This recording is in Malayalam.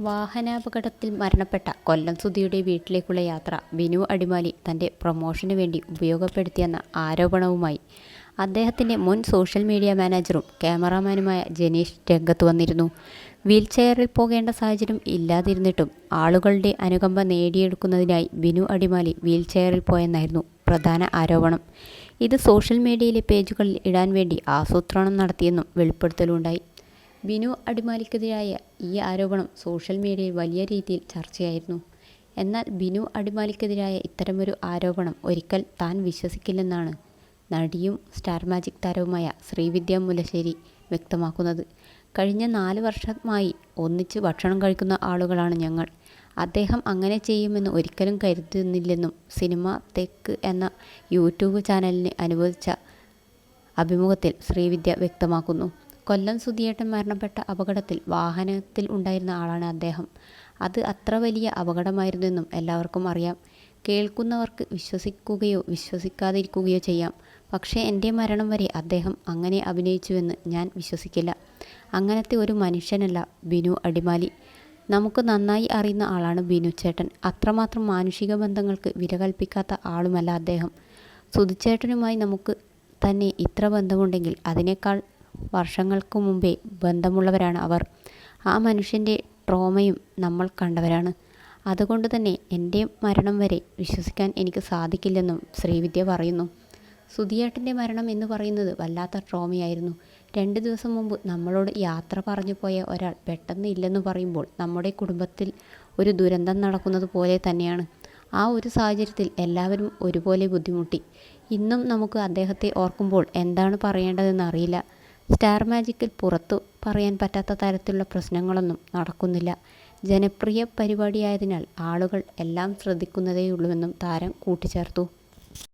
വാഹനാപകടത്തിൽ മരണപ്പെട്ട കൊല്ലം സുധിയുടെ വീട്ടിലേക്കുള്ള യാത്ര വിനു അടിമാലി തന്റെ പ്രൊമോഷന് വേണ്ടി ഉപയോഗപ്പെടുത്തിയെന്ന ആരോപണവുമായി അദ്ദേഹത്തിന്റെ മുൻ സോഷ്യൽ മീഡിയ മാനേജറും ക്യാമറാമാനുമായ ജനീഷ് രംഗത്ത് വന്നിരുന്നു. വീൽചെയറിൽ പോകേണ്ട സാഹചര്യം ഇല്ലാതിരുന്നിട്ടും ആളുകളുടെ അനുകമ്പ നേടിയെടുക്കുന്നതിനായി ബിനു അടിമാലി വീൽചെയറിൽ പോയെന്നായിരുന്നു പ്രധാന ആരോപണം. ഇത് സോഷ്യൽ മീഡിയയിലെ പേജുകളിൽ ഇടാൻ വേണ്ടി ആസൂത്രണം നടത്തിയെന്നും വെളിപ്പെടുത്തലുണ്ടായി. ബിനു അടിമാലിക്കെതിരായ ഈ ആരോപണം സോഷ്യൽ മീഡിയയിൽ വലിയ രീതിയിൽ ചർച്ചയായിരുന്നു. എന്നാൽ ബിനു അടിമാലിക്കെതിരായ ഇത്തരമൊരു ആരോപണം ഒരിക്കൽ താൻ വിശ്വസിക്കില്ലെന്നാണ് നടിയും സ്റ്റാർ മാജിക് താരവുമായ ശ്രീവിദ്യ മുലശ്ശേരി വ്യക്തമാക്കുന്നത്. കഴിഞ്ഞ നാല് വർഷമായി ഒന്നിച്ച് ഭക്ഷണം കഴിക്കുന്ന ആളുകളാണ് ഞങ്ങൾ. അദ്ദേഹം അങ്ങനെ ചെയ്യുമെന്ന് ഒരിക്കലും കരുതുന്നില്ലെന്നും സിനിമ തെക്ക് എന്ന യൂട്യൂബ് ചാനലിന് അനുവദിച്ച അഭിമുഖത്തിൽ ശ്രീവിദ്യ വ്യക്തമാക്കുന്നു. കൊല്ലം സുധിയേട്ടൻ മരണപ്പെട്ട അപകടത്തിൽ വാഹനത്തിൽ ഉണ്ടായിരുന്ന ആളാണ് അദ്ദേഹം. അത് അത്ര വലിയ അപകടമായിരുന്നെന്നും എല്ലാവർക്കും അറിയാം. കേൾക്കുന്നവർക്ക് വിശ്വസിക്കുകയോ വിശ്വസിക്കാതിരിക്കുകയോ ചെയ്യാം. പക്ഷേ എന്റെ മരണം വരെ അദ്ദേഹം അങ്ങനെ അഭിനയിച്ചുവെന്ന് ഞാൻ വിശ്വസിക്കില്ല. അങ്ങനത്തെ ഒരു മനുഷ്യനല്ല ബിനു അടിമാലി. നമുക്ക് നന്നായി അറിയുന്ന ആളാണ് ബിനു ചേട്ടൻ. അത്രമാത്രം മാനുഷിക ബന്ധങ്ങൾക്ക് വില കൽപ്പിക്കാത്ത ആളുമല്ല അദ്ദേഹം. സുധിച്ചേട്ടനുമായി നമുക്ക് തന്നെ ഇത്ര ബന്ധമുണ്ടെങ്കിൽ അതിനേക്കാൾ വർഷങ്ങൾക്ക് മുമ്പേ ബന്ധമുള്ളവരാണ് അവർ. ആ മനുഷ്യന്റെ ട്രോമയും നമ്മൾ കണ്ടവരാണ്. അതുകൊണ്ട് തന്നെ എന്റെ മരണം വരെ വിശ്വസിക്കാൻ എനിക്ക് സാധിക്കില്ലെന്നും ശ്രീവിദ്യ പറയുന്നു. സുധിയേട്ടന്റെ മരണം എന്ന് പറയുന്നത് വല്ലാത്ത ട്രോമയായിരുന്നു. രണ്ട് ദിവസം മുമ്പ് നമ്മളോട് യാത്ര പറഞ്ഞു പോയ ഒരാൾ പെട്ടെന്ന് ഇല്ലെന്ന് പറയുമ്പോൾ നമ്മുടെ കുടുംബത്തിൽ ഒരു ദുരന്തം നടക്കുന്നത് പോലെ തന്നെയാണ്. ആ ഒരു സാഹചര്യത്തിൽ എല്ലാവരും ഒരുപോലെ ബുദ്ധിമുട്ടി. ഇന്നും നമുക്ക് അദ്ദേഹത്തെ ഓർക്കുമ്പോൾ എന്താണ് പറയേണ്ടതെന്ന് അറിയില്ല. സ്റ്റാർ മാജിക്കിൽ പുറത്തു പറയാൻ പറ്റാത്ത തരത്തിലുള്ള പ്രശ്നങ്ങളൊന്നും നടക്കുന്നില്ല. ജനപ്രിയ പരിപാടിയായതിനാൽ ആളുകൾ എല്ലാം ശ്രദ്ധിക്കുന്നതേയുള്ളൂവെന്നും താരം കൂട്ടിച്ചേർത്തു.